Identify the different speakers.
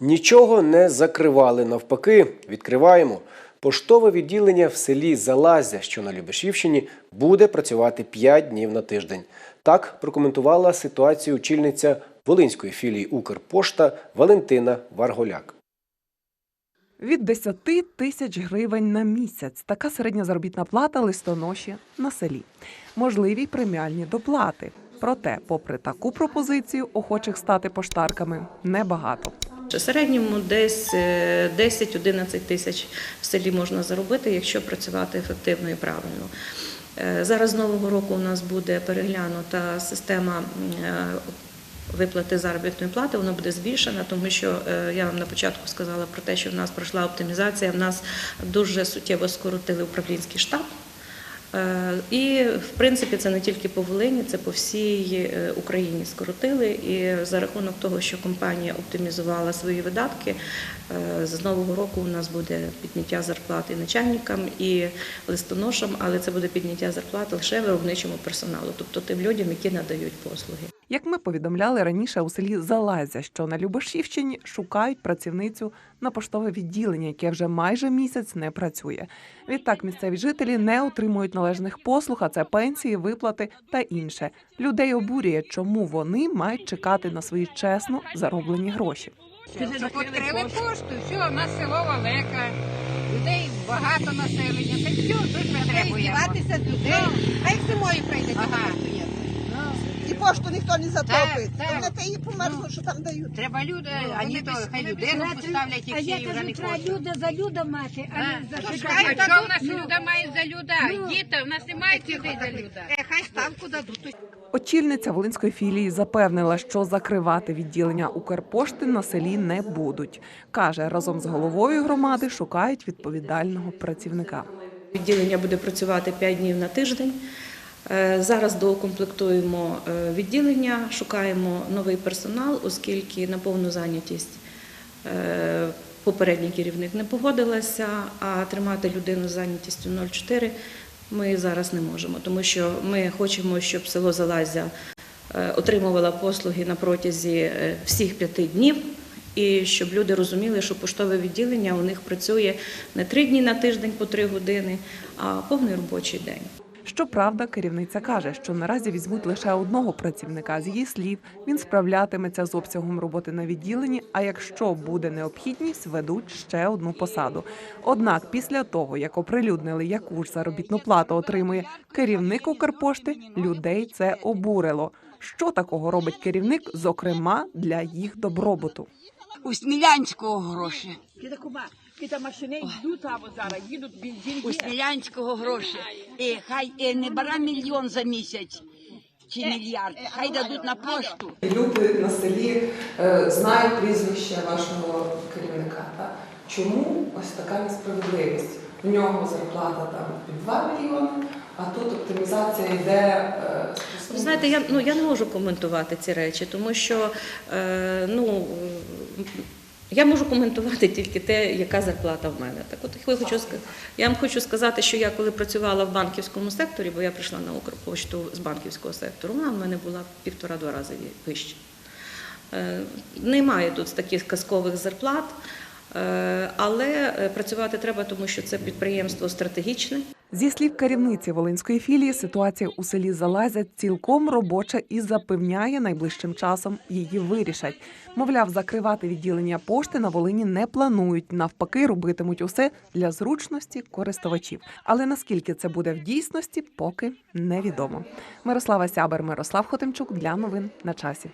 Speaker 1: Нічого не закривали, навпаки, відкриваємо. Поштове відділення в селі Залазя, що на Любешівщині, буде працювати 5 днів на тиждень. Так прокоментувала ситуацію очільниця Волинської філії Укрпошта Валентина Варголяк.
Speaker 2: Від 10 тисяч гривень на місяць. Така середня заробітна плата листоноші на селі. Можливі преміальні доплати. Проте, попри таку пропозицію, охочих стати поштарками небагато.
Speaker 3: В середньому десь е, 10-11 тисяч в селі можна заробити, якщо працювати ефективно і правильно. Е, Зараз нового року у нас буде переглянута система е, виплати заробітної плати, вона буде збільшена, тому що е, я вам на початку сказала про те, що в нас пройшла оптимізація, в нас дуже суттєво скоротили управлінський штаб. Е, І, в принципі, це не тільки по Волині, це по всій е, Україні скоротили. І за рахунок того, що компанія оптимізувала свої видатки, е, з нового року у нас буде підняття зарплати начальникам і листоношам, але це буде підняття зарплати лише виробничому персоналу, тобто тим людям, які надають послуги.
Speaker 2: Як ми повідомляли раніше у селі Залазя, що на Любашівщині шукають працівницю на поштове відділення, яке вже майже місяць не працює. Відтак місцеві жителі не отримують належних послуг, а це пенсії, виплати та інше. Людей обурює, чому вони мають чекати на свої чесно зароблені гроші.
Speaker 4: Відкрили пошту, все, у нас село велике, людей багато населення, та все, тут ми.
Speaker 5: Здіватися з людей. Хай зимою прийде
Speaker 4: Ага.
Speaker 5: І пошту ніхто не затопить.
Speaker 4: Так, так.
Speaker 5: Вони те її померзли, що там дають.
Speaker 4: Треба люди, а
Speaker 5: вони
Speaker 4: ні то хай людину поставлять,
Speaker 6: А
Speaker 4: які
Speaker 6: я
Speaker 4: вже
Speaker 6: кажу,
Speaker 4: не
Speaker 6: треба
Speaker 4: хочуть.
Speaker 6: люда за люда мати, а не за
Speaker 4: Ну,
Speaker 6: що
Speaker 4: А що в нас
Speaker 6: Ну,
Speaker 4: люда мають за люда?
Speaker 6: Ну.
Speaker 4: Діти, в нас немає людей за люда.
Speaker 5: Е, Хай ставку дадуть.
Speaker 2: Очільниця Волинської філії запевнила, що закривати відділення Укрпошти на селі не будуть. Каже, разом з головою громади шукають відповідального працівника.
Speaker 3: Відділення буде працювати 5 днів на тиждень. Е, Зараз доукомплектуємо е, відділення, шукаємо новий персонал, оскільки на повну зайнятість е, попередній керівник не погодилася, а тримати людину з зайнятістю 0,4 ми зараз не можемо, тому що ми хочемо, щоб село Залазя отримувало послуги на протязі всіх п'яти днів. І щоб люди розуміли, що поштове відділення у них працює не три дні на тиждень по три години, а повний робочий день.
Speaker 2: Щоправда, керівниця каже, що наразі візьмуть лише одного працівника. З її слів, він справлятиметься з обсягом роботи на відділенні. А якщо буде необхідність, ведуть ще одну посаду. Однак, після того як оприлюднили, яку ж заробітну плату отримує керівник Укрпошти, людей це обурило. Що такого робить керівник, зокрема для їх добробуту?
Speaker 7: У Смілянського гроші.
Speaker 6: Кида кума, кида машини йдуть там зараз, їдуть бензин.
Speaker 7: У Смілянського гроші. І хай і не бара мільйон за місяць чи мільярд. Хай дадуть на пошту.
Speaker 2: Люди на селі е, знають прізвище вашого керівника. Так? Чому ось така несправедливість? У нього зарплата там під 2 мільйони, а тут оптимізація йде. е,
Speaker 3: Ви знаєте, я ну я не можу коментувати ці речі, тому що е, ну. Я можу коментувати тільки те, яка зарплата в мене. Так от я хочу я вам хочу сказати, що я коли працювала в банківському секторі, бо я прийшла на Укрпошту з банківського сектору, вона в мене була півтора-два рази вища. Е, Немає тут таких казкових зарплат, але е, працювати треба, тому що це підприємство стратегічне.
Speaker 2: Зі слів керівниці Волинської філії, ситуація у селі Залазя цілком робоча і запевняє, найближчим часом її вирішать. Мовляв, закривати відділення пошти на Волині не планують. Навпаки, робитимуть усе для зручності користувачів. Але наскільки це буде в дійсності, поки невідомо. Мирослава Сябер, Мирослав Хотимчук для новин на часі.